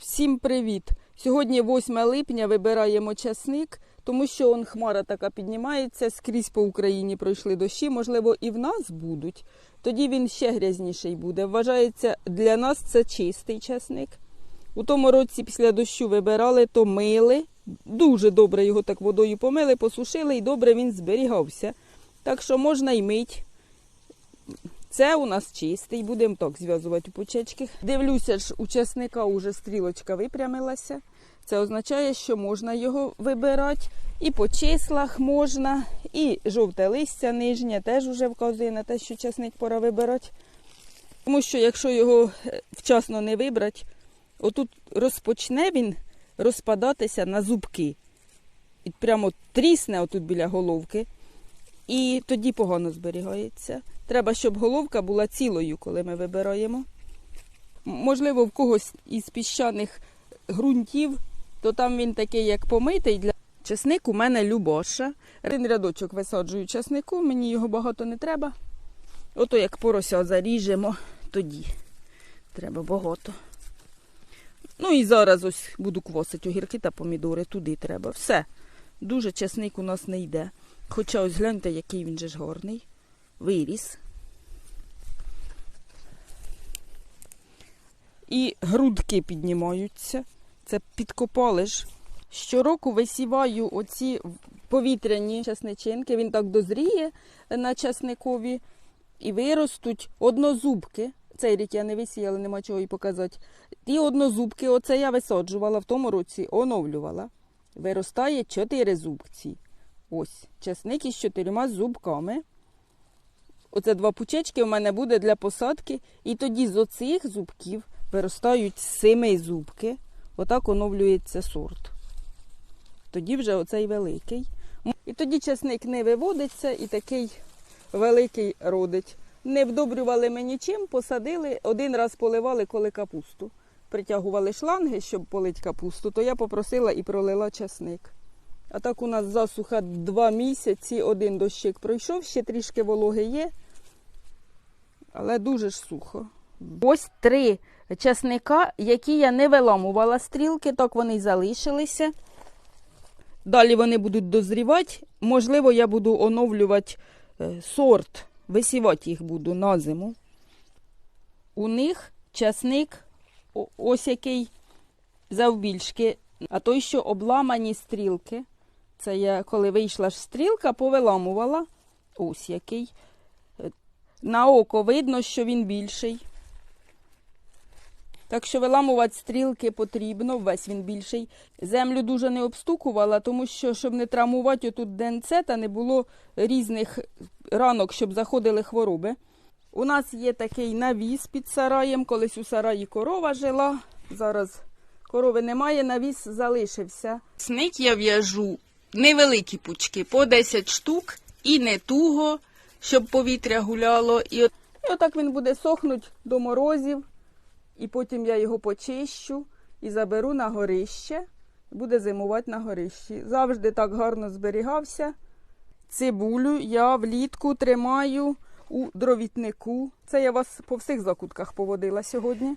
Всім привіт! Сьогодні 8 липня вибираємо часник, тому що он хмара така піднімається, скрізь по Україні пройшли дощі, можливо, і в нас будуть. Тоді він ще грязніший буде. Вважається, для нас це чистий часник. У тому році після дощу вибирали, то мили. Дуже добре його так водою помили, посушили і добре він зберігався. Так що можна й мить. Це у нас чистий, будемо так зв'язувати у почечки. Дивлюся ж, у часника уже стрілочка випрямилася. Це означає, що можна його вибирати. І по числах можна, і жовте листя нижнє теж уже вказує на те, що часник пора вибирати. Тому що якщо його е, вчасно не вибрати, отут розпочне він розпадатися на зубки. І прямо трісне отут біля головки. І тоді погано зберігається. Треба, щоб головка була цілою, коли ми вибираємо. Можливо, в когось із піщаних ґрунтів, то там він такий, як помитий. Для... Чесник у мене Любоша. Один рядочок висаджую чеснику, мені його багато не треба. Ото як порося заріжемо, тоді треба багато. Ну і зараз ось буду квасити огірки та помідори, туди треба. Все. Дуже чесник у нас не йде. Хоча ось гляньте, який він же ж гарний. Виріс. І грудки піднімаються. Це підкопали ж. Щороку висіваю оці повітряні часничинки. Він так дозріє на часникові і виростуть однозубки. Цей рік я не висіяла, нема чого і показати. Ті однозубки, оце я висаджувала в тому році, оновлювала. Виростає чотири зубці. Ось, часник із чотирма зубками. Оце два пучечки у мене буде для посадки. І тоді з оцих зубків виростають семи зубки. Отак оновлюється сорт. Тоді вже оцей великий. І тоді часник не виводиться і такий великий родить. Не вдобрювали ми нічим, посадили, один раз поливали, коли капусту. Притягували шланги, щоб полити капусту, то я попросила і пролила часник. А так у нас засуха два місяці, один дощик пройшов, ще трішки вологи є, але дуже ж сухо. Ось три часника, які я не виламувала стрілки, так вони залишилися. Далі вони будуть дозрівати. Можливо, я буду оновлювати е, сорт, висівати їх буду на зиму. У них часник ось який завбільшки, а той, що обламані стрілки. Це я коли вийшла ж стрілка, повиламувала. Ось який. Е, На око видно, що він більший. Так що виламувати стрілки потрібно, весь він більший. Землю дуже не обстукувала, тому що, щоб не травмувати отут ДНЦ, та не було різних ранок, щоб заходили хвороби. У нас є такий навіс під сараєм. Колись у сараї корова жила. Зараз корови немає, навіс залишився. Сник я в'яжу невеликі пучки, по 10 штук, і не туго, щоб повітря гуляло. І, от, і отак він буде сохнути до морозів. І потім я його почищу і заберу на горище. Буде зимувати на горищі. Завжди так гарно зберігався. Цибулю я влітку тримаю у дровітнику. Це я вас по всіх закутках поводила сьогодні.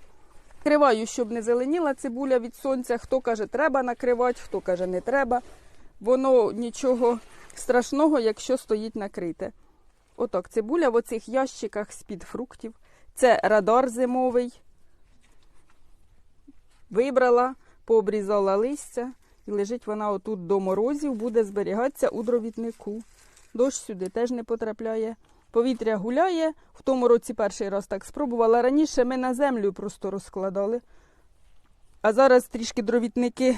Криваю, щоб не зеленіла цибуля від сонця. Хто каже, треба накривати, хто каже, не треба. Воно нічого страшного, якщо стоїть накрите. Отак, цибуля в оцих ящиках з-під фруктів. Це радар зимовий. Вибрала, пообрізала листя і лежить вона отут до морозів, буде зберігатися у дровітнику. Дощ сюди теж не потрапляє. Повітря гуляє. В тому році перший раз так спробувала. Раніше ми на землю просто розкладали. А зараз трішки дровітники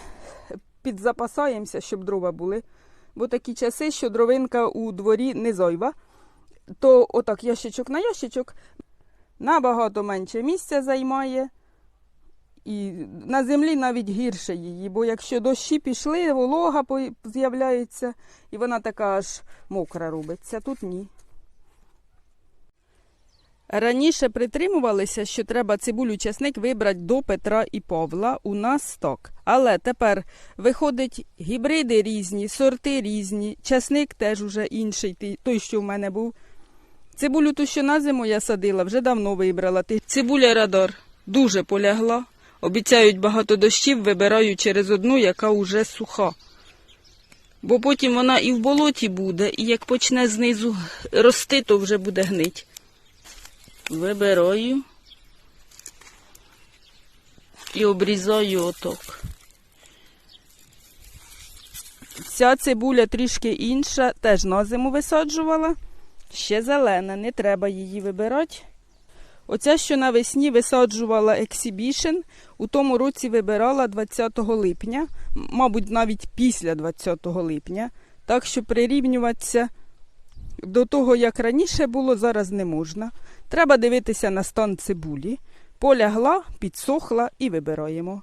підзапасаємося, щоб дрова були. Бо такі часи, що дровинка у дворі не зойва. То отак ящичок на ящичок набагато менше місця займає. І на землі навіть гірше її, бо якщо дощі пішли, волога з'являється, і вона така аж мокра робиться. Тут ні. Раніше притримувалися, що треба цибулю чесник вибрати до Петра і Павла. У нас так. Але тепер виходить гібриди різні, сорти різні, чесник теж уже інший, той, що в мене був. Цибулю ту, що на зиму я садила, вже давно вибрала. Цибуля радар дуже полягла. Обіцяють багато дощів, вибираю через одну, яка уже суха. Бо потім вона і в болоті буде, і як почне знизу рости, то вже буде гнить. Вибираю і обрізаю оток. Ця цибуля трішки інша, теж на зиму висаджувала. Ще зелена, не треба її вибирати. Оця, що навесні висаджувала Exhibition, у тому році вибирала 20 липня, мабуть, навіть після 20 липня. Так що прирівнюватися до того, як раніше було, зараз не можна. Треба дивитися на стан цибулі. Полягла, підсохла і вибираємо.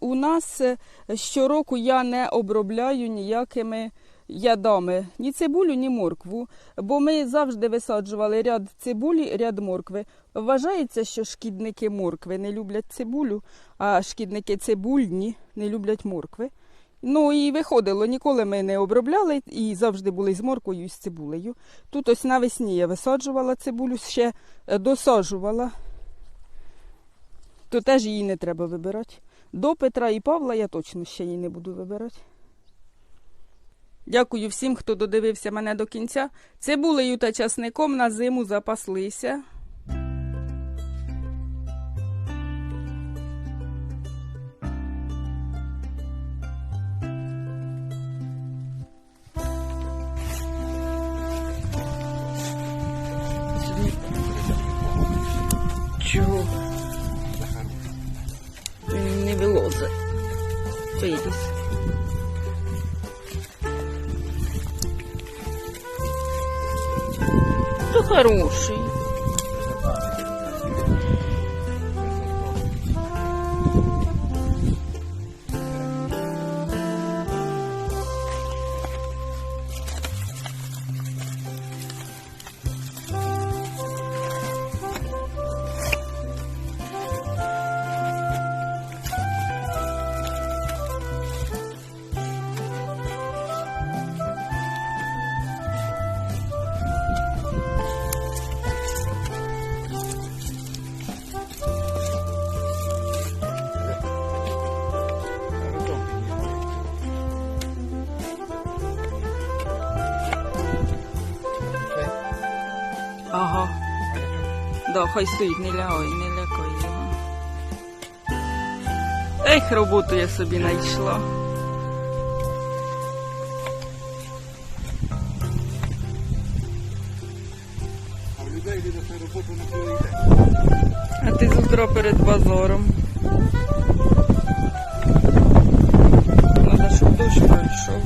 У нас е, щороку я не обробляю ніякими ядами ні цибулю, ні моркву, бо ми завжди висаджували ряд цибулі, ряд моркви. Вважається, що шкідники моркви не люблять цибулю, а шкідники цибульні не люблять моркви. Ну і виходило, ніколи ми не обробляли і завжди були з морквою і з цибулею. Тут ось навесні я висаджувала цибулю, ще е, досаджувала, то теж її не треба вибирати. До Петра і Павла я точно ще її не буду вибирати. Дякую всім, хто додивився мене до кінця. Цибулею та часником на зиму запаслися. Чого? Не вилозе. Вийдись. Хороший. Да, хай стоїть, не лягай, не лякай його. Ех, роботу я собі знайшла. А на роботу цілий. А ти з утра перед базаром. Надо, щоб дощ пройшов.